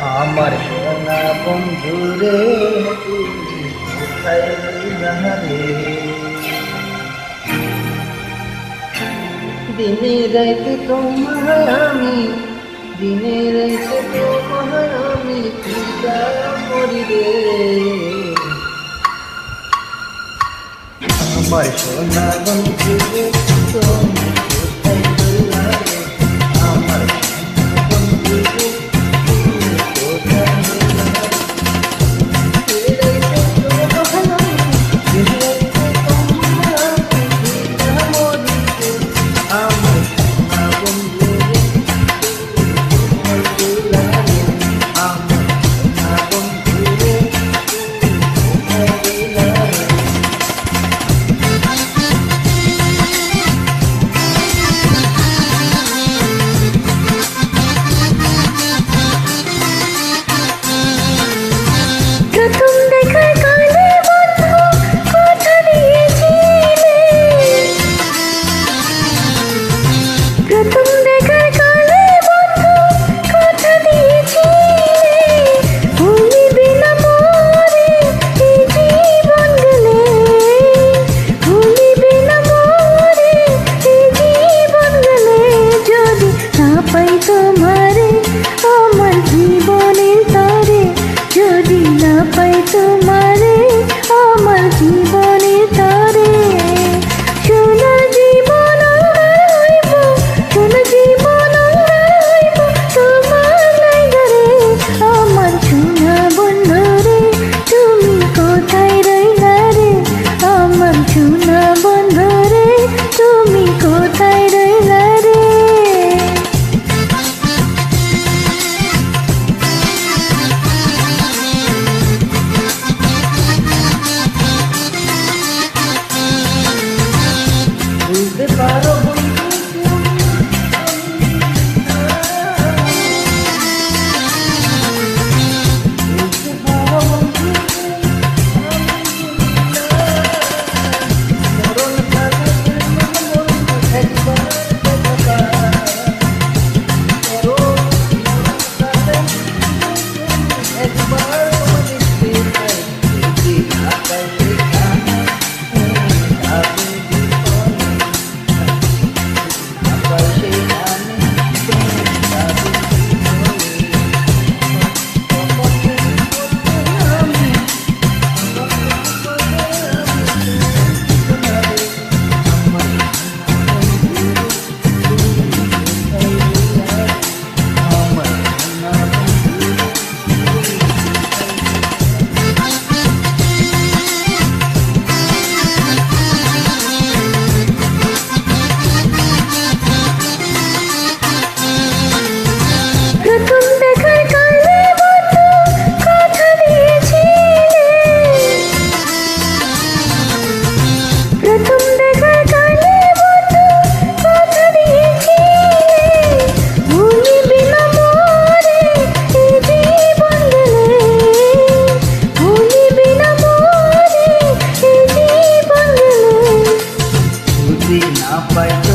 আমার সোনা বন্ধু রে? দিনে রাত তোমার আমি দিনে রাত তোমার আমি পিতা মরি আমার সোনা pai tu sampai